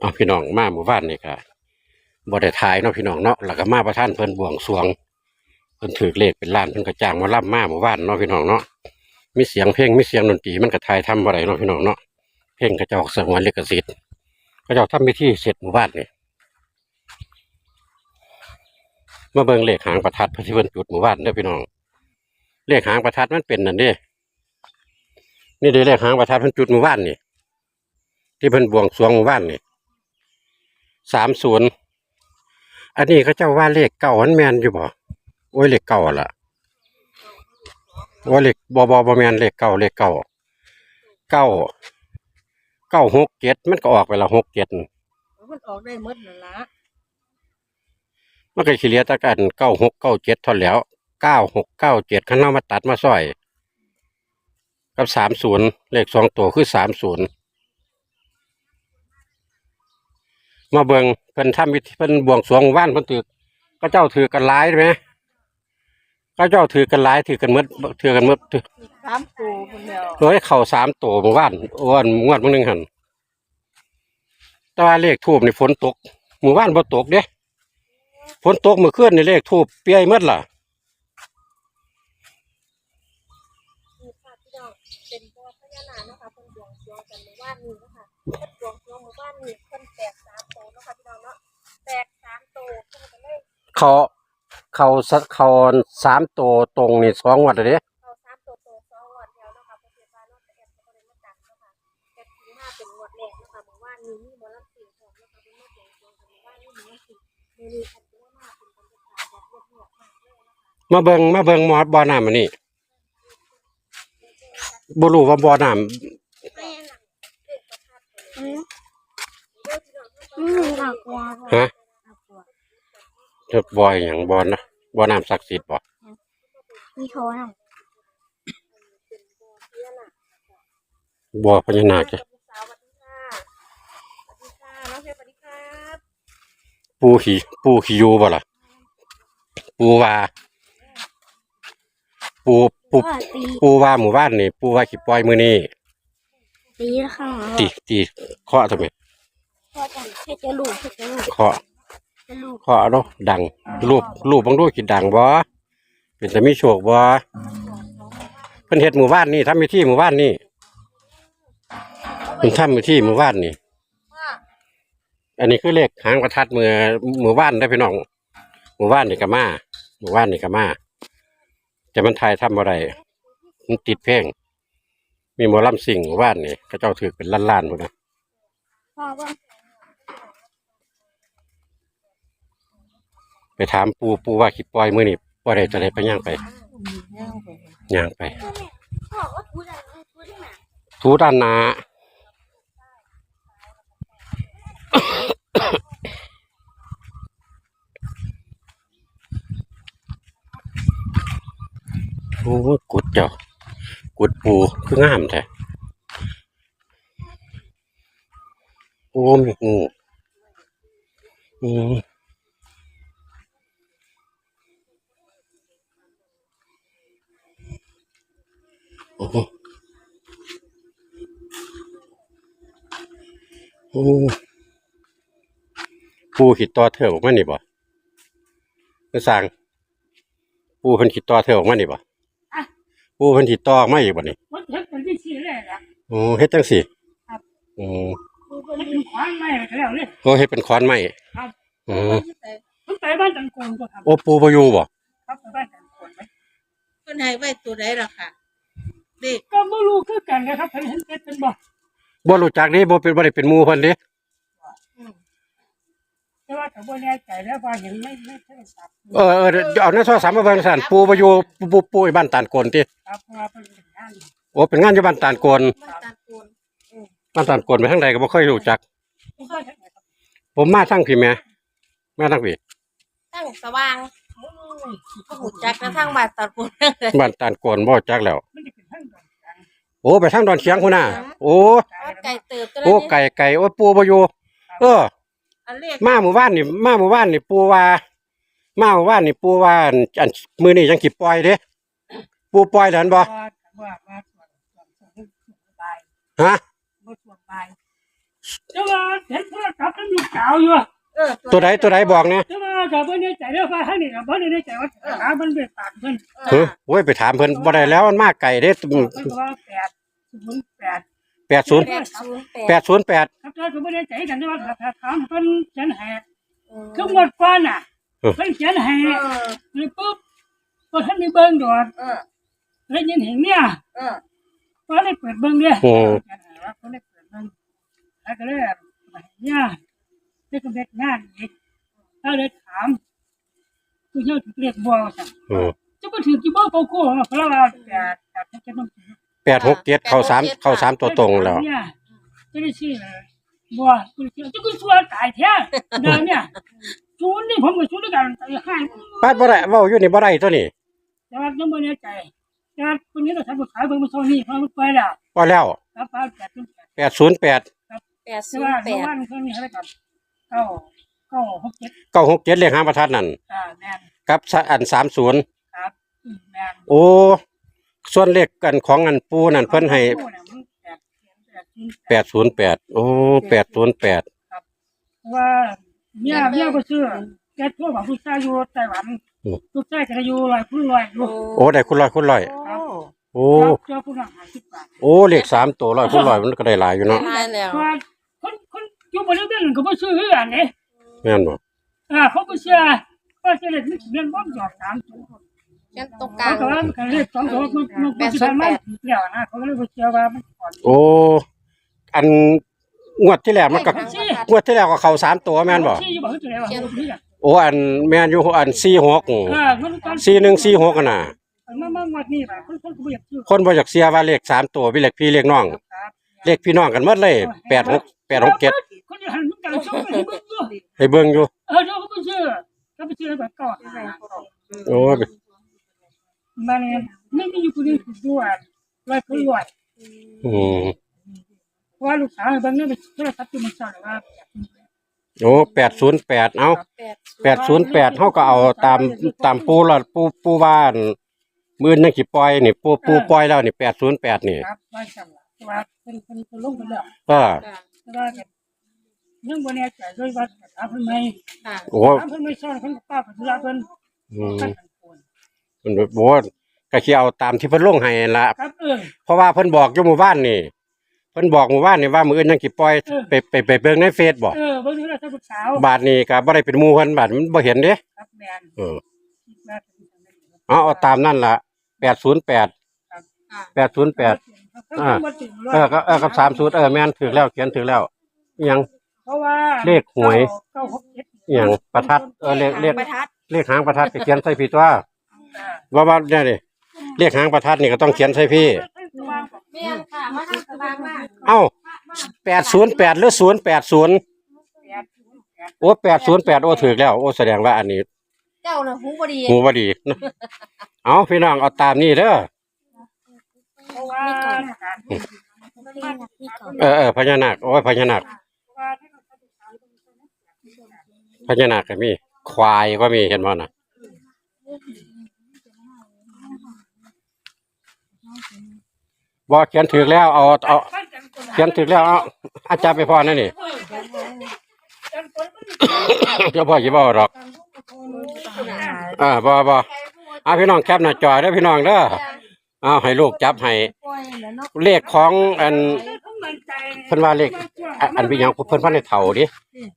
เอาพี่น้องมาหมู่บ้านนี่ก็บ่ได้ถ่ายเนาะพี่น้องเนาะแล้วก็มาประท่านเพิ่นบวงสรวงเพิ่นถือเลขเป็นล้านเพิ่นก็จ้างมาล่ำมาหมู่บ้านเนาะพี่น้องเนาะมีเสียงเพลงมีเสียงดนตรีมันก็ถ่ายทำบ่ได้เนาะพี่น้องเนาะเพลงก็จะออกสงวนลิขสิทธิ์ก็จะทำพิธีเสร็จหมู่บ้านนี่มาเบิ่งเลขหางประทัดที่เพิ่นจุดหมู่บ้านเด้อพี่น้องเลขหางประทัดมันเป็นนั่นเด้นี่เด้เลขหางประทัดเพิ่นจุดหมู่บ้านนี่ที่เพิ่นบวงสรวงหมู่บ้านนี่ สามศูนย์อันนี้เขาเจ้าว่าเลขเก่ามันแมนอยู่บ่โอ้ยเลขเก่าล่ะว่าเลขบอบอบอแมนเลขเก่าเลขเก่าเก้าเก้าหกเจ็ดมันก็ออกไปละหกเจ็ดมันออกได้หมดนั่นละมันก็ขี้เหลียตะกันเก้าหกเก้าเจ็ดทอนแหล้วเก้าหกเก้าเจ็ดข้างนอกมาตัดมาซอย กับสามศูนย์เลขสองตัวคือสามศูนย์ มาเบิงเพิ่นทำวิธีเพิ่นบวงสรวงว่านเพิ่นถือก็เจ้าถือกันหลายไหมก็เจ้าถือกันหลายถือกันหมดถือกันหมดถืออีกสามตัวคนเดียวเฮ้ยเข่าสามตัวหมู่บ้านอ้วนงวดมื้อนึงหันแต่ว่าเลขทูบนี่ฝนตกหมู่บ้านบ่ตกเด้ฝนตกเมื่อคืนนี่เลขทูบเปียหมดล่ะนี่ค่ะพี่น้องเป็นบ่อพญานาคนะคะเพิ่นบวงสรวงกันในบ้านนี้นะคะ เลยเขาเขาสะเขาสามตัวตรงนี่สองงวัดเลยเด้เอาสามตัวโตสองงวดแล้วเนาะคะเพิ่นเสียบ้านเนาะแต่แอบก็บ่ได้มาจัดเนาะค่ะแต่ถือมาเป็นงวดแรกเนาะคะเมื่อวานนี้มีหมอลำสิ่งของเนาะคะเพิ่นมาบวงสรวงกันในบ้านนี้หมอลำสิ่งเมนูอันเยอะมากเป็นบรรยากาศแบบเงียบๆมากเลยนะคะมาเบิงมาเบิงหมอดบ่อน้ำอันนี้บ่รู้ว่าบ่อน้ไม่หลังเด็กประทัดเลยอืมเด็กพี่น้องเพิ่นอืมหลักว่าำฮะ จะบ่อหยังบ่อนะบ่อน้ำศักดิ์สิทธิ์บ่มีโทรนบ่อพญานาคจ้ะสาวสวัสดีค่ะสวัสดีค่ะน้องเพชรสวัสดีครับปูขี่ปูขี่อยู่บ่ล่ะปูว่าปูปูำก็ตีปูว่าหมู่บ้านนี่ปูว่าขี้ปล่อยมื้อนี้ตีแล้วข้างหลังตีตีเคาะทำไมพ่อจันให้จะลูกให้จะลูกเคาะ จะลูกเคาะเนาะดัง รูปรูปบางรูปคิดดังบ่เป็นแต่มีโชคบ่เพิ่นเฮ็ดหมู่บ้านนี่ทำพิธีหมู่บ้านนี่เพิ่นทำพิธีหมู่บ้านนี่ว่าอันนี้คือเลขหางประทัดมือหมู่บ้านได้อพี่น้องหมู่บ้านนี่ก็มาหมู่บ้านนี่ก็มาแต่มันทายทำอะไรมันติดเพลงมีหมอลำสิ่งหมู่บ้านนี่เขาเจ้าถือเป็นล้านๆพุ่นนะ พ่อว่า ไปถามปูปูว่าคิดปล่อยมือนี่ปล่อยได้จะได้ไปย่างไปย่างไปย่างไปพ่อว่าพูดอะไรพูดได้ไหมทูด้านหนาโอ้ยกุดเจ้ากุดปูคืองามแท้โอ้มีงูอืม โอ้โหโอ้ปูขิดต่อเถอะออกมานี่บ่คือสั่งปูเพิ่นขิดต่อเถอะออกมานี่บ่ปูเพิ่นขิดต่อออกมาอีกบ่นี่มันเฮ็ดเป็นที่สี่เลยล่ะโอ้เฮ็ดจังสี่ครับโอ้มันเป็นขวานไม้ไปแล้วเนี่ยโอ้เฮ็ดเป็นค้อนไม้ครับอืมมันไปบ้านตังโกนก็ทำโอ้ปูบ่อยู่บ่ครับไปบ้านตังโกนไหมเพิ่นให้ไว้ตัวใดล่ะค่ะเด็กก็ไม่รู้คือกันนะครับเห็นเห็นเป็นเป็นบ่บ่รู้จักเด้บ่เป็นบ่ได้เป็นหมู่เพิ่นเด้แต่ว่าแต่บ่แน่ใจแล้วว่าเห็นไม่ไม่ใช่สับเออเออเดี๋ยวเอาในโทรศัพท์มาเบิ่งซั่นปูบ่อยู่ปูปูปูอยู่บ้านตานโกนติครับเพราะว่าเป็นงานโอ้เป็นงานอยู่บ้านตานโกนมันตาโกนบ้านตานโกนไปทางใดก็บ่เคยรู้จักผมก็เห็นครับผมมาทางพี่แม่มาทางพี่ตั้งสว่างพหูจักกระทั่งบาดตาโกนบ้านตานโกนบ่จักแล้ว มันจะเป็นทั้งดอกกลาง โอ้ไปทางดอนเชียงพุ่นน่ะโอ้ไก่เติบตัวโอ้ไก่ไก่โอ้ปูบ่อยู่เอออันเลขมาหมู่บ้านนี่มาหมู่บ้านนี่ปูว่ามาหมู่บ้านนี่ปูว่าอันอันมื้อนี้ยังสิปล่อยเด้ปูปล่อยแล้วอันบ่ว่าว่าว่าส่วนส่วนส่วนส่วนบายฮะบ่ส่วนบายแต่ว่าเห็นโทรศัพท์มันอยู่เก่าอยู่เออตัวใดตัวใดบอกเนี่ยแต่ว่าก็บ่ได้ใจเด้อว่าให้นี่ก็บ่ได้ใจว่าหามันไปปากเพิ่นเฮ้ยโอ้ยไปถามเพิ่นบ่ได้แล้วมันมากไก่เด้ เพิ่นก็ว่า8 08 แปดศูนย์แปดศูนย์แปแปดดศูนย์แปดครับแต่ก็บ่ได้ใจกันแต่ว่าถ้าถามเพิ่นเขียนให้คือหมดก่อนน่ะเพิ่นเขียนให้เออแล้วปุ๊บบ่ทันได้เบิ่งดอกเออแล้วยินเห็นเนี่ยเออก็เลยเปิดเบิ่งเด้โอ้ก็เลยเปิดเบิ่งแล้วก็เลยเนี่ยได้ก็เบ็ดงานอีกถ้าเลยถามคือเฮาถูกเรียกบ่ว่าซั่นโอ้จะบ่ถือกี่บ่เขาโก้เพราะว่าแต่แต่จะต้อง แปดหกเจ็ดเข้าสามเข้าสามตัวตรงแล้วเนี่ยจะได้ชื่อบ่กูจะกูชัวตายแท้เดินเนี่ยชูนนี่ผมก็ชูนด้วยกันไอ้ให้ปาดบ่ได้เว้าอยู่นี่บ่ได้ตัวนี้แต่ว่ายังบ่แน่ใจแต่ว่าคนนี้เราทำบ่ขายเบิ่งบ่เท่านี้เพราะมันไปแล้วพอแล้วครับป้าแปดถึงแปดแปดศูนย์แปดแปดแต่ศูนว่าย์แปเมื่อดวานเพิ่นมีอะไรกับเก้าเก้าหกเจ็ดเก้าหกเจ็ดเลขหางประทัดนั่นอ่าแม่นกับสะอันสามศูนย์ครับอืมแม่นโอ้ ส่วนเลขกันของอันปูนั่นเพิ่นให้ผู้ยมันแปดแปดศูนย์แปดศูนย์แปดโอ้แปดศูนย์แปดว่าเมียเมียก็ซื้อแกโทรบอกลูกชายอยู่ไต้หวันลูกชายก็อยู่ลอยพุ่นลอยอยู่โอ้ได้คุณร้อยคุณร้อยโอ้โอ้เจ้าผู้นั้นหาสิบบาทโอ้เลขสามตัวร้อยคุณร้อยมันก็ได้หลายอยู่เนาะได้แล้วว่าคนคนอยู่บริเวณนั้นก็บ่ซื้อคือกันเด้แม่นบ่อ่าเขาบ่เชื่อว่าจะเล็กมันเรียนบ่หยอดสามตัว ยันตรงกลาเขางก็ว่ามันก็เลขสองตัวมันมันมันสิมันแล้วนะเขาก็เลยบ่เชื่อว่ามันก่อนโอ้ อันงวดที่แล้วมันก็งวดที่แล้วก็เข้าสามตัวแม่นบ่ที่อยู่บ่คือแล้วว่านี่อะโอ้อันแม่นอยู่อันสี่หกเออมันตอนสี่หนึ่งสี่หกกันน่ะ มันมางวดนี้ล่ะคนคนก็บ่อยากซื้อคนบ่อยากเสียว่าเลขสามตัวเป็นเลขพี่เลขน้อง ครับเลขพี่น้องกันหมดเลยแปดหกแปดหกเจ็ดคนจะหันมันกันซื้อไปเบิ่งอยู่ให้เบิ่งอยู่ เออเดี๋ยวเขาบ่ซื้อเขาไปซื้อแบบก่อนโอ้ย มันไม่มีอยู่คนเดียวด้วยลอยคนรวยอืมเพราะว่าลูกสาวบางเนี่ยไปโทรศัพท์ที่มันสั่งว่าโอ้แปดศูนย์แปดเอาแปดแปดศูนย์แปดเขาก็เอาตามตามปูละปูปูบ้านมื่นนั่งกี่ปล่อยนี่ปูปูปล่อยแล้วนี่แปดศูนย์แปดนี่ครับว่าสั่งแต่ว่าเป็นเป็นเป็นลงไปแล้วก็แต่ว่ายังบ่แน่ใจด้วยว่าถามเพิ่นไหมค่ะโอ้ถามเพิ่นไม่ซ่อนเพิ่นก็ป้าเพิ่นลาเพิ่นอื มท่านโอนมันโอ้ก็สิเอาตามที่เพิ่นลงให้นั่นละครับเออ เพราะว่าเพิ่นบอกอยู่หมู่บ้านนี่เพิ่นบอกหมู่บ้านนี่ว่ามื้ออื่นนั่งกี่ปล่อยเออ ไปไปไปเบิ่งในเฟซบ่เออเบิ่งดูแล้วถ้าลูกสาวบาทนี่ก็บ่ได้เป็นหมู่เพิ่นบาทมันบ่เห็นเด้ครับแม่นเออคิดว่าเป็นจังได๋เอาเอาตามนั่นล่ะ808ค่ะ808 อ่า เออก็เออกับ30เออแม่นถูกแล้วเขียนถูกแล้วอิหยัง เพราะว่าเลขหวย967อิหยังประทัดเออเลขเลขประทัดเลขหางประทัดก็เขียนใส่ผิดว่า ว่าว่าเนี่ยนี่เลขหางประทัดนี่ก็ต้องเขียนใส่พี่แม่นค่ะมาทางสว่างมากเอ้า808หรือ080โอ้808โอ้ถูกแล้ว โอ้แสดงว่าอันนี้เจ้าน่ะหูบ่ดีหูบ่ดีนะเอาพี่น้องเอาตามนี้เด้อเพราะว่าเออเออพญานาคโอ้ยพญานาคพญานาคก็มี ควายก็มีเห็นบ่น่ะ บ่เขียนถูกแล้วเอาเอาเขียนถูกแล้วเอาอาจารย์ไปพอนั่นนี่เดี๋ยวพ่อสิบ่หรอกอ่าบ่บ่เอาพี่น้องแคปหน้าจอเด้อพี่น้องเด้อเอาให้ลูกจับให้ปล่อยแล้วเนาะเลขของอันเพิ่นว่าเลขอันอันเป็นหยังเพิ่นพันได้เฒ่าดิ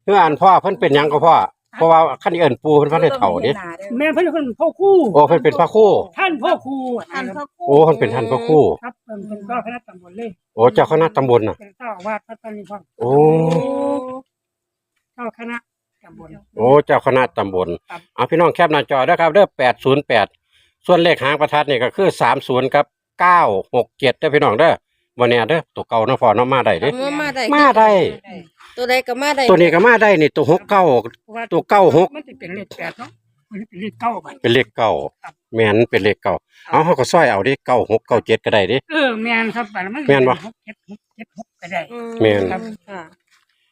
เพื่ออันพ่อเพิ่นเป็นหยังก็พ่อ เพราะว่าคันเอิ้นปู่เพิ่นพันได้เฒ่าดิแม่เพิ่นเป็นพ่อคู่โอ้เพิ่นเป็นพระครู่ท่านพ่อคู่ท่านพระครูโอ้เพิ่นเป็นท่านพระครู่ครับเพิ่นเป็นก็คณะตำบลเลยโอ้เจ้าคณะตำบลน่ะ เป็นเจ้าอาวาสวัดปานนี้พ่อโอ้เจ้าคณะตำบล โอ้เจ้าคณะตำบลครับ เอาพี่น้องแคปหน้าจอเด้อครับเด้อ808 ส่วนเลขหางประทัดนี่ก็คือ 30กับ967เด้อพี่น้องเด้อบ่แน่เด้อตัวเก่าเนาะพ่อเนาะมาได้เด้มามาได้มาได้ ตัวใดก็มาได้ตัวนี้ก็มาได้นี่ตัวหกเก้าเพราะว่าตัวเก้าหก มันจะเป็นเลขแปดเนาะมันจะเป็นเลขเก้าบัดเป็นเลขเก้าครับแม่นเป็นเลขเก้าเอาเขาก็ซอยเอาดิเก้าหกเก้าเจ็ดก็ได้ดิเออแม่นครับบัดมันแม่นบ่หกเจ็ดหกเจ็ดหกก็ได้อืแม่นครับค่ะ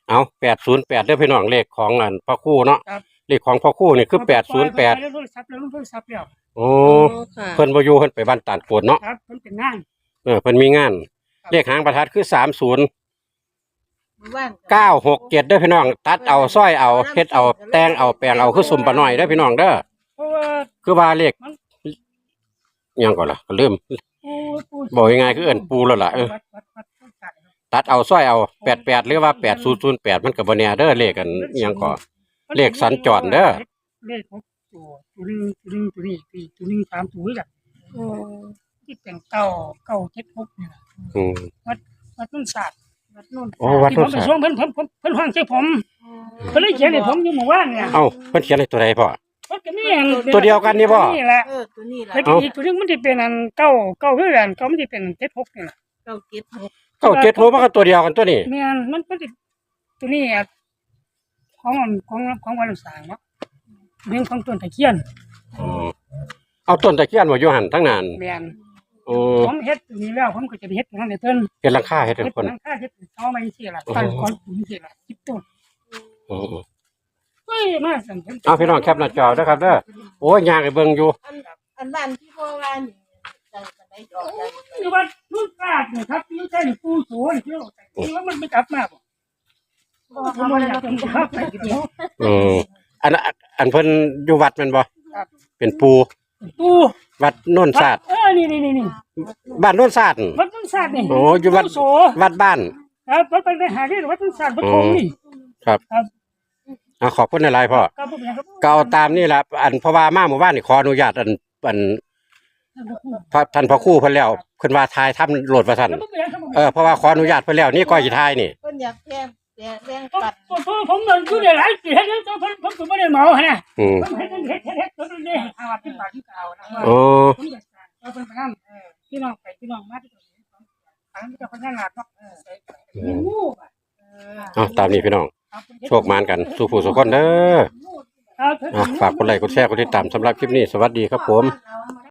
เอาแปดศูนย์แปดเด้อพี่น้องเลขของอันพ่อครู่เนาะครับเลขของพ่อครู่นี่คือแปดศูนย์แปดแล้วโทรศัพท์แล้วโทรศัพท์แล้วโอ้ค่ะเพิ่นบ่อยู่เพิ่นไปบ้านตาดโกนเนาะครับเพิ่นเป็นงานเออเพิ่นมีงาน เลขหางประทัดคือสามศูนย์ว่าน เก้าหกเจ็ดเด้อพี่น้อง ตัดเอาซ้อยเอาเฮ็ดเอาแตงเอาแปลงเอาคือสุ่มปลาน้อยเด้อพี่น้องเด้อเพราะว่าคือว่าเลขอิหยังก่อนล่ะก็ลืมปูปูบอกยังไงคือเอิ้นปูแล้วล่ะเออวัดวัดวัดต้นไก่ตัดเอาซ้อยเอาแปดแปดหรือว่าแปดศูนย์ศูนย์แปดมันก็บ่แน่เด้อเลขกันอิหยังก่อเลขสัญจรเด้อ เลขของตัวตัวหนึงตัวหนึงตัวนี้สี่ตัวหนึงสามตัวนี่แหละอืมที่เป็นเก้าเก้าเจ็ดหกนี่แหละอืมวัดต้นศาสตร์ วัดโน่นโอ้วัดที่ต้ผนมไปสาส่งเพิ่นเพิ่นเพิ่นเพิ่นห้องใส่ผมเพิ่นเลยเขียนให้ผมอยู่หมู่บ้านเนี่ยเอ้าเพิ่นเขียนให้ตัวใดพ่อ เพิ่นก็มีอันตัวเดียวกันนี่บ่ นี่แหละเออตัวนี้แหละแล้วก็อีกตัวหนึงมันจะเป็นอันเก้าเก้าคือกันเก้ามันจะเป็นเจ็ดหกนี่แหละเก้าเก็ดหกเก้าเจ็ดหกมันก็ตัวเดียวกันตัวนี้แม่นมันมันจะตัวนี้อะของอันของของวันสร้างเนาะเรื่องของต้นตะเคียนอืมเอาต้นตะเคียนมาอยู่หันทั้งนานแม่น โอ้ผมเฮ็ดตัวนี้แล้วผมก็จะไปเฮ็ดอย่างนั้นให้เพิ่นเฮ็ดหลังคาเฮ็ดให้เฮ็ดคน หลังคาเฮ็ดเสาไม้สิล่ะตั้งก้อนหินสิล่ะคิดต้นอืมเฮ้ยมาสั่นเพิ่นเอาพี่น้องแคปหน้าจอเด้อครับเด้อโอ้ยย่างให้เบิ่งอยู่อันอันบ้านที่พ่อว่านี่จังจะได้ดอกได้คือว่านุ่นกาดเนี่ยครับนี่ใช่ปูโสนเที่ยวแต่ที่ว่ามันไม่กลับมาบ่ผมบ่อยากเป็นภาพไปเดียวอืมอันนั้นอันเพิ่นอยู่วัดแม่นบ่ครับ เป็นปู ปูวัดโน่นศาสตร์เออ นี่นี่นี่นี่บ้านโน่นศาสตร์วัดต้นศาสตร์นี่โอ้อยู่วัดปูโสวัดบ้าน ครับวัดไปไปหาที่วัดต้นศาสตร์วัดทงนี่ครับ ครับอะขอบคุณหลายๆพ่อก็บ่เป็นไรครับก็เอาตามนี่แหละอันเพราะว่ามาหมู่บ้านนี่ขออนุญาตอันอันพระท่านพระครู่เพิ่นแล้วเพิ่นว่าทายทำโหลดว่าท่านแล้วบ่เป็นไรครับเออเพราะว่าขออนุญาตเพิ่นแล้วนี่ก็สิทายนี่เพิ่นอยากแก้แก้แบ่งผมปัดผมผมผมเดินอยู่ได้หลายปีเฮ็ดแล้วผมผมผมบ่ได้เหมาฮะนะอืมผมเฮ็ดเฮ็ดเฮ็ดเฮ็ดจนได้หาว่าเป็นบาทที่เก่านะว่าโอ้ผมอยากจะ อันนี้จะคนงานหลักเนาะเออใส่ไปมีงูอะเอาตามนี้พี่น้องครับโชคมานกัน สู่ผู้สุขคนเด้อครับอะฝากกดไลค์กดแชร์กดติดตามสำหรับคลิปนี้ สวัสดีครับผมค